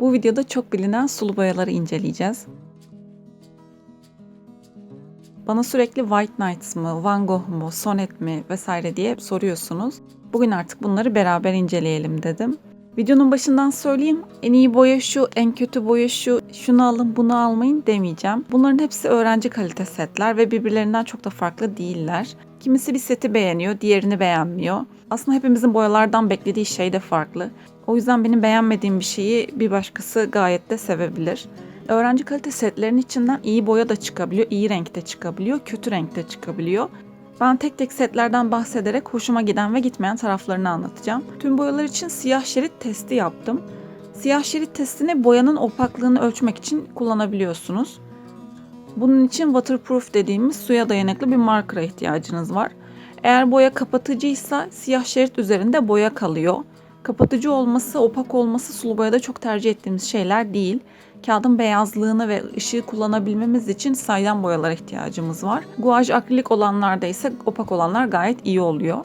Bu videoda çok bilinen sulu boyaları inceleyeceğiz. Bana sürekli White Nights mı, Van Gogh mu, Sonnet mi vesaire diye soruyorsunuz. Bugün artık bunları beraber inceleyelim dedim. Videonun başından söyleyeyim. En iyi boya şu, en kötü boya şu, şunu alın bunu almayın demeyeceğim. Bunların hepsi öğrenci kalite setler ve birbirlerinden çok da farklı değiller. Kimisi bir seti beğeniyor, diğerini beğenmiyor. Aslında hepimizin boyalardan beklediği şey de farklı. O yüzden benim beğenmediğim bir şeyi bir başkası gayet de sevebilir. Öğrenci kalite setlerin içinden iyi boya da çıkabiliyor, iyi renkte çıkabiliyor, kötü renkte çıkabiliyor. Ben tek tek setlerden bahsederek hoşuma giden ve gitmeyen taraflarını anlatacağım. Tüm boyalar için siyah şerit testi yaptım. Siyah şerit testini boyanın opaklığını ölçmek için kullanabiliyorsunuz. Bunun için waterproof dediğimiz suya dayanıklı bir markera ihtiyacınız var. Eğer boya kapatıcıysa siyah şerit üzerinde boya kalıyor. Kapatıcı olması, opak olması sulu boyada çok tercih ettiğimiz şeyler değil. Kağıdın beyazlığını ve ışığı kullanabilmemiz için saydam boyalara ihtiyacımız var. Guaj akrilik olanlarda ise opak olanlar gayet iyi oluyor.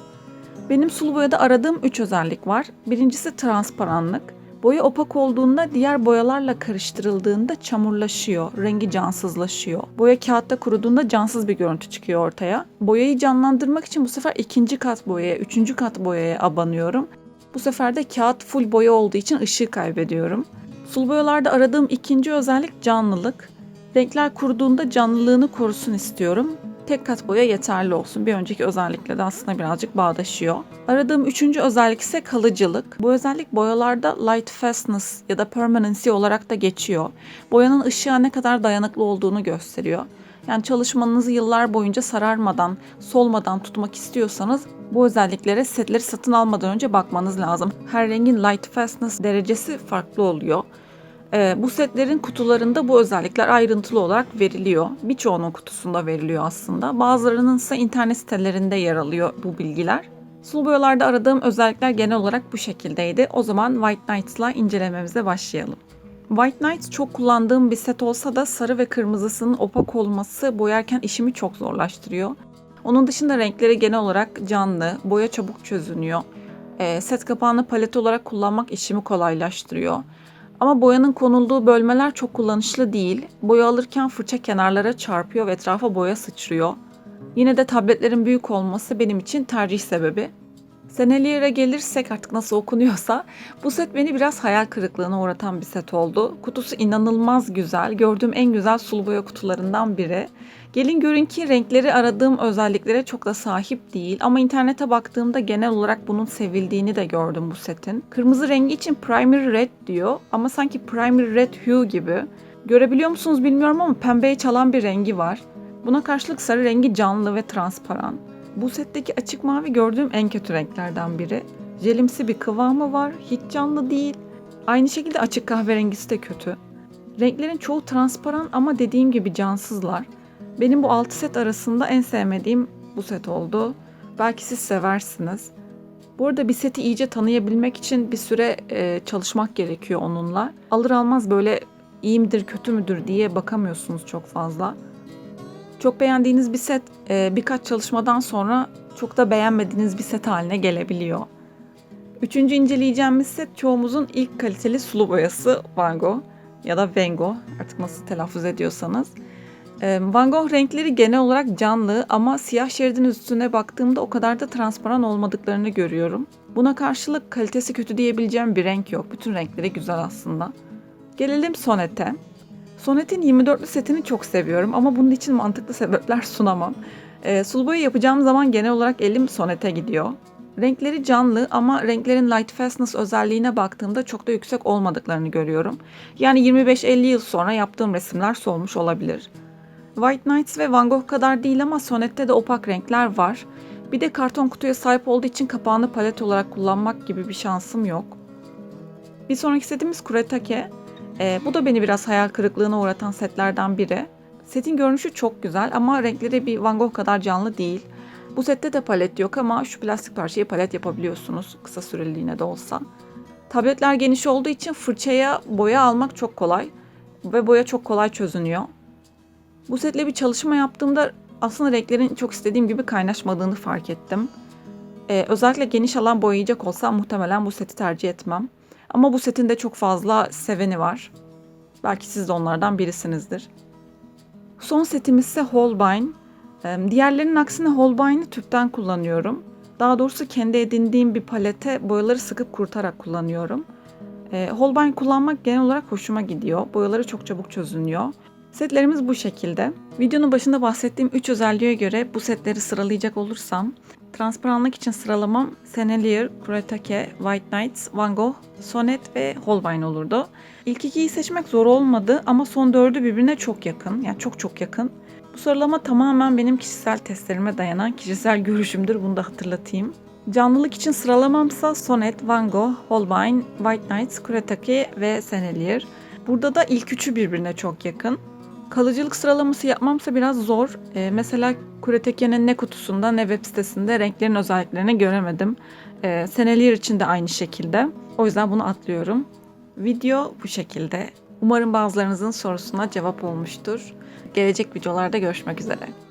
Benim sulu boyada aradığım 3 özellik var. Birincisi transparanlık. Boya opak olduğunda diğer boyalarla karıştırıldığında çamurlaşıyor, rengi cansızlaşıyor. Boya kağıtta kuruduğunda cansız bir görüntü çıkıyor ortaya. Boyayı canlandırmak için bu sefer ikinci kat boyaya, üçüncü kat boyaya abanıyorum. Bu sefer de kağıt full boya olduğu için ışığı kaybediyorum. Sulu boyalarda aradığım ikinci özellik canlılık. Renkler kuruduğunda canlılığını korusun istiyorum. Tek kat boya yeterli olsun. Bir önceki özellikle de aslında birazcık bağdaşıyor. Aradığım üçüncü özellik ise kalıcılık. Bu özellik boyalarda light fastness ya da permanency olarak da geçiyor. Boyanın ışığa ne kadar dayanıklı olduğunu gösteriyor. Yani çalışmanızı yıllar boyunca sararmadan, solmadan tutmak istiyorsanız bu özelliklere setleri satın almadan önce bakmanız lazım. Her rengin light fastness derecesi farklı oluyor. Ee, bu setlerin kutularında bu özellikler ayrıntılı olarak veriliyor. Birçoğunun kutusunda veriliyor aslında. Bazılarının ise internet sitelerinde yer alıyor bu bilgiler. Sulu boyalarda aradığım özellikler genel olarak bu şekildeydi. O zaman White Knights'la incelememize başlayalım. White Knights çok kullandığım bir set olsa da sarı ve kırmızısının opak olması boyarken işimi çok zorlaştırıyor. Onun dışında renkleri genel olarak canlı, boya çabuk çözünüyor. E, set kapağını palet olarak kullanmak işimi kolaylaştırıyor. Ama boyanın konulduğu bölmeler çok kullanışlı değil. Boya alırken fırça kenarlara çarpıyor ve etrafa boya sıçrıyor. Yine de tabletlerin büyük olması benim için tercih sebebi. Senelier'e gelirsek artık nasıl okunuyorsa bu set beni biraz hayal kırıklığına uğratan bir set oldu. Kutusu inanılmaz güzel. Gördüğüm en güzel sulu boya kutularından biri. Gelin görün ki renkleri aradığım özelliklere çok da sahip değil ama internete baktığımda genel olarak bunun sevildiğini de gördüm bu setin. Kırmızı rengi için Primary Red diyor ama sanki Primary Red Hue gibi. Görebiliyor musunuz bilmiyorum ama pembeye çalan bir rengi var. Buna karşılık sarı rengi canlı ve transparan. Bu setteki açık mavi gördüğüm en kötü renklerden biri. Jelimsi bir kıvamı var, hiç canlı değil. Aynı şekilde açık kahverengisi de kötü. Renklerin çoğu transparan ama dediğim gibi cansızlar. Benim bu 6 set arasında en sevmediğim bu set oldu. Belki siz seversiniz. Bu arada bir seti iyice tanıyabilmek için bir süre e, çalışmak gerekiyor onunla. Alır almaz böyle iyi midir kötü müdür diye bakamıyorsunuz çok fazla. Çok beğendiğiniz bir set e, birkaç çalışmadan sonra çok da beğenmediğiniz bir set haline gelebiliyor. Üçüncü inceleyeceğimiz set çoğumuzun ilk kaliteli sulu boyası Van Gogh ya da Van Gogh artık nasıl telaffuz ediyorsanız. E, Van Gogh renkleri genel olarak canlı ama siyah şeridin üstüne baktığımda o kadar da transparan olmadıklarını görüyorum. Buna karşılık kalitesi kötü diyebileceğim bir renk yok. Bütün renkleri güzel aslında. Gelelim Sonet'e. Sonet'in 24'lü setini çok seviyorum ama bunun için mantıklı sebepler sunamam. E, sulu boya yapacağım zaman genel olarak elim Sonet'e gidiyor. Renkleri canlı ama renklerin light fastness özelliğine baktığımda çok da yüksek olmadıklarını görüyorum. Yani 25-50 yıl sonra yaptığım resimler solmuş olabilir. White Nights ve Van Gogh kadar değil ama Sonet'te de opak renkler var. Bir de karton kutuya sahip olduğu için kapağını palet olarak kullanmak gibi bir şansım yok. Bir sonraki setimiz Kuretake. E, bu da beni biraz hayal kırıklığına uğratan setlerden biri. Setin görünüşü çok güzel ama renkleri bir Van Gogh kadar canlı değil. Bu sette de palet yok ama şu plastik parçayı palet yapabiliyorsunuz kısa süreliğine de olsa. Tabletler geniş olduğu için fırçaya boya almak çok kolay ve boya çok kolay çözünüyor. Bu setle bir çalışma yaptığımda aslında renklerin çok istediğim gibi kaynaşmadığını fark ettim. Ee, özellikle geniş alan boyayacak olsam muhtemelen bu seti tercih etmem. Ama bu setin de çok fazla seveni var. Belki siz de onlardan birisinizdir. Son setimiz ise Holbein. Diğerlerinin aksine Holbein'i tüpten kullanıyorum. Daha doğrusu kendi edindiğim bir palete boyaları sıkıp kurutarak kullanıyorum. Ee, Holbein kullanmak genel olarak hoşuma gidiyor. Boyaları çok çabuk çözünüyor. Setlerimiz bu şekilde. Videonun başında bahsettiğim 3 özelliğe göre bu setleri sıralayacak olursam transparanlık için sıralamam Sennelier, Kuretake, White Knights, Van Gogh, Sonnet ve Holbein olurdu. İlk ikiyi seçmek zor olmadı ama son dördü birbirine çok yakın. Yani çok çok yakın. Bu sıralama tamamen benim kişisel testlerime dayanan kişisel görüşümdür. Bunu da hatırlatayım. Canlılık için sıralamamsa Sonnet, Van Gogh, Holbein, White Knights, Kuretake ve Sennelier. Burada da ilk üçü birbirine çok yakın. Kalıcılık sıralaması yapmamsa biraz zor. Ee, mesela Kuretake'nin ne kutusunda ne web sitesinde renklerin özelliklerini göremedim. Ee, Sennelier için de aynı şekilde. O yüzden bunu atlıyorum. Video bu şekilde. Umarım bazılarınızın sorusuna cevap olmuştur. Gelecek videolarda görüşmek üzere.